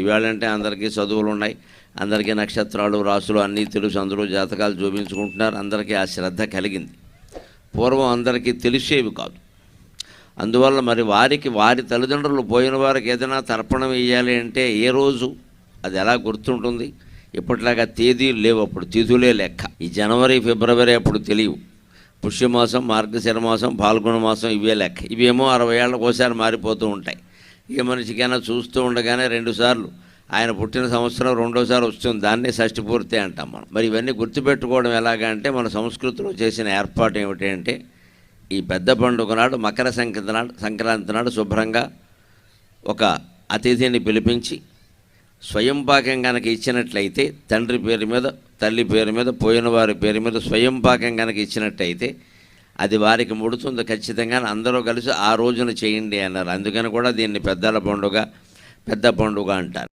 ఇవాళంటే అందరికీ చదువులు ఉన్నాయి. అందరికీ నక్షత్రాలు రాసులు అన్నీ తెలుసు. అందరూ జాతకాలు చూపించుకుంటున్నారు. అందరికీ ఆ శ్రద్ధ కలిగింది. పూర్వం అందరికీ తెలిసేవి కాదు. అందువల్ల మరి వారికి వారి తల్లిదండ్రులు పోయిన వారికి ఏదైనా తర్పణం వేయాలి అంటే ఏ రోజు? అది ఎలా గుర్తుంటుంది? ఇప్పట్లాగా తేదీలు లేవు అప్పుడు. తిథులే లెక్క. ఈ జనవరి ఫిబ్రవరి అప్పుడు తెలియవు. పుష్యమాసం మార్గశిర మాసం పాల్గొన మాసం ఇవే లెక్క. ఇవేమో అరవై ఏళ్ళకోసారి మారిపోతూ ఉంటాయి. ఏ మనిషికైనా చూస్తూ ఉండగానే రెండుసార్లు ఆయన పుట్టిన సంవత్సరం రెండోసారి వస్తుంది. దాన్నే షష్టి పూర్తి అంటాం మనం. మరి ఇవన్నీ గుర్తుపెట్టుకోవడం ఎలాగంటే అంటే మన సంస్కృతిలో చేసిన ఏర్పాటు ఏమిటంటే ఈ పెద్ద పండుగ నాడు మకర సంక్రాంతి నాడు సంక్రాంతి నాడు శుభ్రంగా ఒక అతిథిని పిలిపించి స్వయంపాకం కనుక ఇచ్చినట్లయితే తండ్రి పేరు మీద తల్లి పేరు మీద పోయిన వారి పేరు మీద స్వయంపాకం కనుక ఇచ్చినట్టయితే అది వారికి ముడుతుంది ఖచ్చితంగా. అందరూ కలిసి ఆ రోజున చేయండి అన్నారు. అందుకని కూడా దీన్ని పెద్దల పండుగ పెద్ద పండుగ అంటారు.